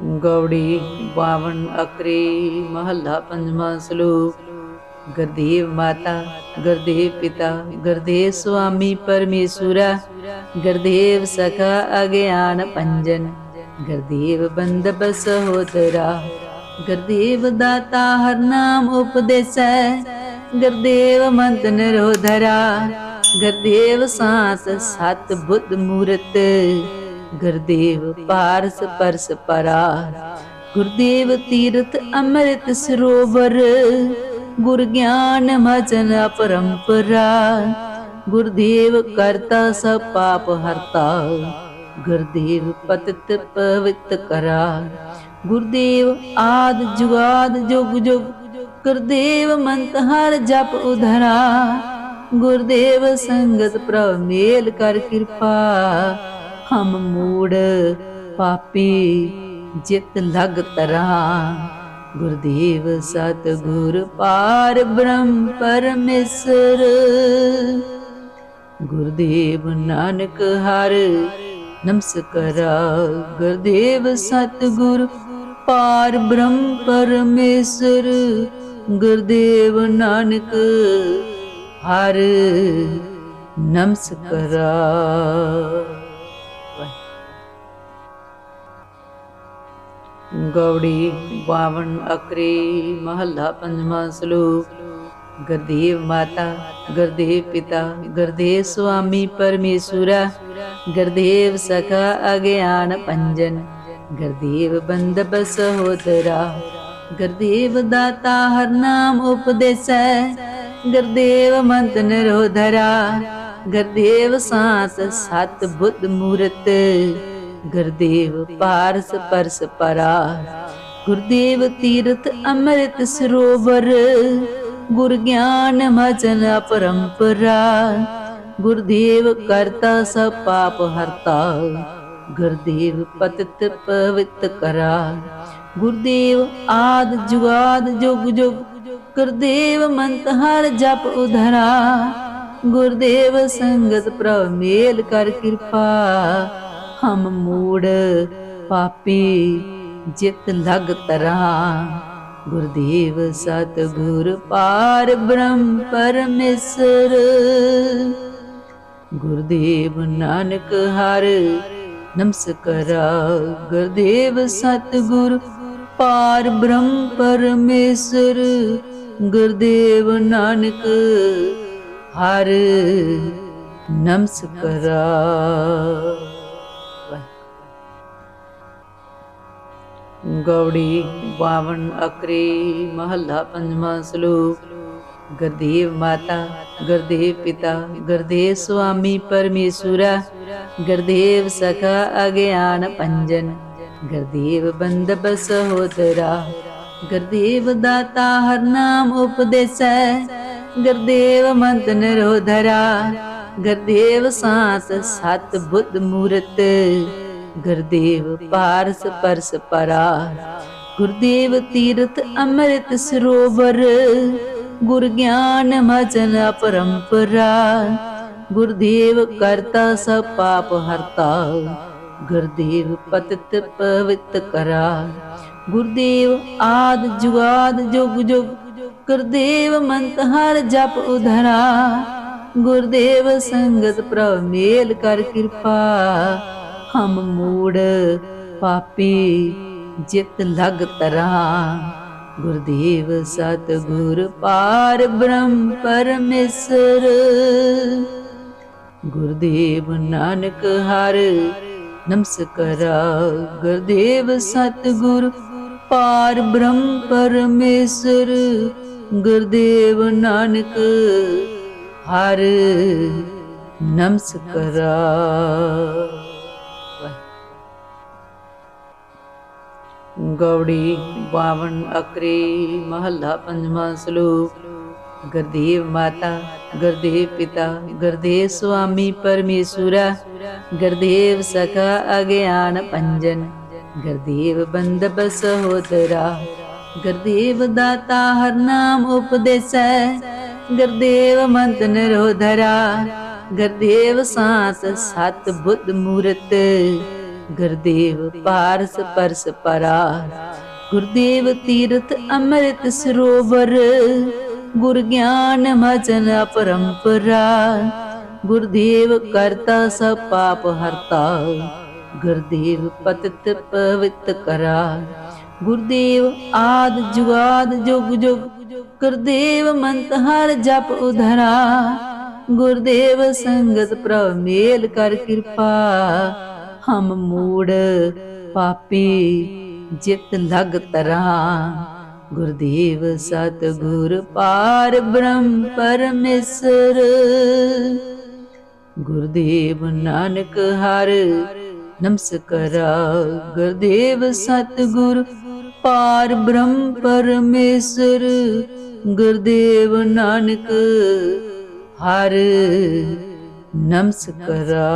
ਗੌੜੀ 52 ਅਕਰੀ ਮਹੱਲਾ ਪੰਜਵਾਂ ਸ਼ਲੋਕ। ਗੁਰਦੇਵ ਮਾਤਾ, ਗੁਰਦੇਵ ਪਿਤਾ, ਗੁਰਦੇਵ ਸੁਆਮੀ ਪਰਮੇਸ਼ੁਰਾ, ਗੁਰਦੇਵ ਸਖਾ ਅਗਿਆਨ ਪੰਜਨ, ਗੁਰਦੇਵ ਬੰਦਬ ਸਹੋਦਰਾ ਗੁਰਦੇਵ ਦਾਤਾ ਹਰ ਨਾਮ ਉਪਦੇਸੈ, ਗੁਰਦੇਵ ਮੰਤ ਨਿਰੋਧਰਾ, ਗੁਰਦੇਵ ਸਾਸ ਸਤ ਬੁੱਧ ਮੂਰਤ ਗੁਰਦੇਵ ਪਾਰਸ ਪਰਸ ਪਰਾ ਗੁਰਦੇਵ ਤੀਰਥ ਅੰਮ੍ਰਿਤ ਸਰੋਵਰ। ਗੁਰ ਗਿਆਨ ਮਜਨ ਅਪਰੰਪਰਾ ਗੁਰਦੇਵ ਕਰਤਾ ਸਭ ਪਾਪ ਹਰਤਾ ਗੁਰਦੇਵ ਪਤਿਤ ਪਵਿੱਤ ਕਰਾ ਗੁਰਦੇਵ ਆਦ ਜੁਗਾਦ ਜੁਗ ਜੁਗ। ਗੁਰਦੇਵ ਮੰਤ ਹਰ ਜਪ ਉਧਰਾ। ਗੁਰਦੇਵ ਸੰਗਤ ਪ੍ਰਭ ਮੇਲ ਕਰ ਕਿਰਪਾ। ਹਮ ਮੂੜ ਪਾਪੀ ਜਿਤ ਲਗ ਤਰਾ। ਗੁਰਦੇਵ ਸਤ ਗੁਰ ਪਾਰ ਬ੍ਰਹਮ ਪਰਮੇਸ਼ਰ। ਗੁਰਦੇਵ ਨਾਨਕ ਹਰ ਨਮਸਕਾਰਾ। ਗੁਰਦੇਵ ਸਤ ਗੁਰ ਪਾਰ ਬ੍ਰਹਮ ਪਰਮੇਸ਼ਰ। ਗੁਰਦੇਵ ਨਾਨਕ ਹਰ ਨਮਸਕਾਰਾ। ਗੌੜੀ 52 ਅਕਰੀ ਮਹੱਲਾ ਪੰਜਵਾਂ ਸ਼ਲੋਕ। ਗੁਰਦੇਵ ਮਾਤਾ, ਗੁਰਦੇਵ ਪਿਤਾ, ਗੁਰਦੇਵ ਸੁਆਮੀ ਪਰਮੇਸ਼ੁਰਾ, ਗੁਰਦੇਵ ਸਖਾ ਅਗਿਆਨ ਪੰਜਨ, ਗੁਰਦੇਵ ਬੰਦ ਸਹੋਦਰਾ ਗੁਰਦੇਵ ਦਾਤਾ ਹਰ ਨਾਮ ਉਪਦੇਸੈ, ਗੁਰਦੇਵ ਮੰਤ ਨਿਰੋਧਰਾ, ਗੁਰਦੇਵ ਸਾਸ ਸਤ ਬੁੱਧ ਮੂਰਤ ਗੁਰਦੇਵ ਪਾਰਸ ਪਰਸ ਪਰਾ। ਗੁਰਦੇਵ ਤੀਰਥ ਅੰਮ੍ਰਿਤ ਸਰੋਵਰ। ਗੁਰ ਗਿਆਨ ਮਜਨ ਅਪਰੰਪਰਾ ਗੁਰਦੇਵ ਕਰਤਾ ਸਭ ਪਾਪ ਹਰਤਾ। ਗੁਰਦੇਵ ਪਤਿਤ ਪਵਿੱਤ ਕਰਾ। ਗੁਰਦੇਵ ਆਦ ਜੁਗਾਦ ਜੁਗ ਜੁਗ। ਗੁਰਦੇਵ ਮੰਤ ਹਰ ਜਪ ਉਧਰਾ। ਗੁਰਦੇਵ ਸੰਗਤ ਪ੍ਰਭ ਮੇਲ ਕਰ ਕਿਰਪਾ। ਹਮ ਮੂੜ, ਪਾਪੀ ਜਿਤ ਲਗ ਤਰਾ। ਗੁਰਦੇਵ ਸਤਗੁਰ ਪਾਰ ਬ੍ਰਹਮ ਪਰਮੇਸ਼ਰ। ਗੁਰਦੇਵ ਨਾਨਕ ਹਰ ਨਮਸਕਾਰਾ। ਗੁਰਦੇਵ ਸਤਗੁਰ ਪਾਰ ਬ੍ਰਹਮ ਪਰਮੇਸ਼ਰ। ਗੁਰਦੇਵ ਨਾਨਕ ਹਰ ਨਮਸਕਾਰਾ। ਗੌੜੀ 52 ਅਕਰੀ ਮਹੱਲਾ ਪੰਜਵਾਂ ਸ਼ਲੋਕ। ਗੁਰਦੇਵ ਮਾਤਾ, ਗੁਰਦੇਵ ਪਿਤਾ, ਗੁਰਦੇਵ ਸੁਆਮੀ ਪਰਮੇਸ਼ੁਰਾ, ਗੁਰਦੇਵ ਸਖਾ ਅਗਿਆਨ ਪੰਜਨ, ਗੁਰਦੇਵ ਬੰਦਬ ਸਹੋਦਰਾ ਗੁਰਦੇਵ ਦਾਤਾ ਹਰ ਨਾਮ ਉਪਦੇਸੈ, ਗੁਰਦੇਵ ਮੰਤ ਨਿਰੋਧਰਾ, ਗੁਰਦੇਵ ਸਾਸ ਸਤ ਬੁੱਧ ਮੂਰਤ ਗੁਰਦੇਵ ਪਾਰਸ ਪਰਸ ਪਰਾ ਗੁਰਦੇਵ ਤੀਰਥ ਅੰਮ੍ਰਿਤ ਸਰੋਵਰ। ਗੁਰ ਗਿਆਨ ਮਜਨ ਅਪਰੰਪਰਾ। ਗੁਰਦੇਵ ਕਰਤਾ ਸਭ ਪਾਪ ਹਰਤਾ। ਗੁਰਦੇਵ ਪਤਿਤ ਪਵਿੱਤ ਕਰਾ। ਗੁਰਦੇਵ ਆਦ ਜੁਗਾਦ ਜੁਗ ਜੁਗ। ਗੁਰਦੇਵ ਮੰਤ ਹਰ ਜਪ ਉਧਰਾ। ਗੁਰਦੇਵ ਸੰਗਤ ਪ੍ਰਭ ਮੇਲ ਕਰ ਕਿਰਪਾ। ਹਮ ਮੂੜ, ਪਾਪੀ ਜਿਤ ਲਗ ਤਰਾ। ਗੁਰਦੇਵ ਸਤ ਗੁਰ ਪਾਰ ਬ੍ਰਹਮ ਪਰਮੇਸ਼ਰ। ਗੁਰਦੇਵ ਨਾਨਕ ਹਰ ਨਮਸਕਾਰਾ। ਗੁਰਦੇਵ ਸਤ ਗੁਰ ਪਾਰ ਬ੍ਰਹਮ ਪਰਮੇਸ਼ਰ। ਗੁਰਦੇਵ ਨਾਨਕ ਹਰ ਨਮਸਕਾਰਾ। ਗੌੜੀ 52 ਅਕਰੀ, ਮਹੱਲਾ ਪੰਜਵਾਂ ਸ਼ਲੋਕ। ਗੁਰਦੇਵ ਮਾਤਾ, ਗੁਰਦੇਵ ਪਿਤਾ, ਗੁਰਦੇਵ ਸੁਆਮੀ ਪਰਮੇਸ਼ੁਰਾ, ਗੁਰਦੇਵ ਸਖਾ ਅਗਿਆਨ ਪੰਜਨ, ਗੁਰਦੇਵ ਬੰਦਬ ਸਹੋਦਰਾ ਗੁਰਦੇਵ ਦਾਤਾ ਹਰ ਨਾਮ ਉਪਦੇਸੈ, ਗੁਰਦੇਵ ਮੰਤ ਨਿਰੋਧਰਾ। ਗੁਰਦੇਵ ਸਾਸ ਸਤ ਬੁੱਧ ਮੂਰਤ ਗੁਰਦੇਵ ਪਾਰਸ ਪਰਸ ਪਰਾ ਗੁਰਦੇਵ ਤੀਰਥ ਅੰਮ੍ਰਿਤ ਸਰੋਵਰ। ਗੁਰ ਗਿਆਨ ਮਜਨ ਅਪਰੰਪਰਾ ਗੁਰਦੇਵ ਕਰਤਾ ਸਭ ਪਾਪ ਹਰਤਾ ਗੁਰਦੇਵ ਪਤਿਤ ਪਵਿੱਤ ਕਰਾ ਗੁਰਦੇਵ ਆਦ ਜੁਗਾਦ ਜੁਗ ਜੁਗ। ਗੁਰਦੇਵ ਮੰਤ ਹਰ ਜਪ ਉਧਰਾ। ਗੁਰਦੇਵ ਸੰਗਤ ਪ੍ਰਭ ਮੇਲ ਕਰ ਕਿਰਪਾ। ਹਮ ਮੂੜ, ਪਾਪੀ ਜਿਤ ਲਗ ਤਰਾ। ਗੁਰਦੇਵ ਸਤ ਗੁਰ ਪਾਰ ਬ੍ਰਹਮ ਪਰਮੇਸ਼ਰ। ਗੁਰਦੇਵ ਨਾਨਕ ਹਰ ਨਮਸਕਾਰਾ, ਗੁਰਦੇਵ ਸਤ ਗੁਰ ਪਾਰ ਬ੍ਰਹਮ ਪਰਮੇਸ਼ਰ। ਗੁਰਦੇਵ ਨਾਨਕ ਹਰ ਨਮਸਕਾਰਾ।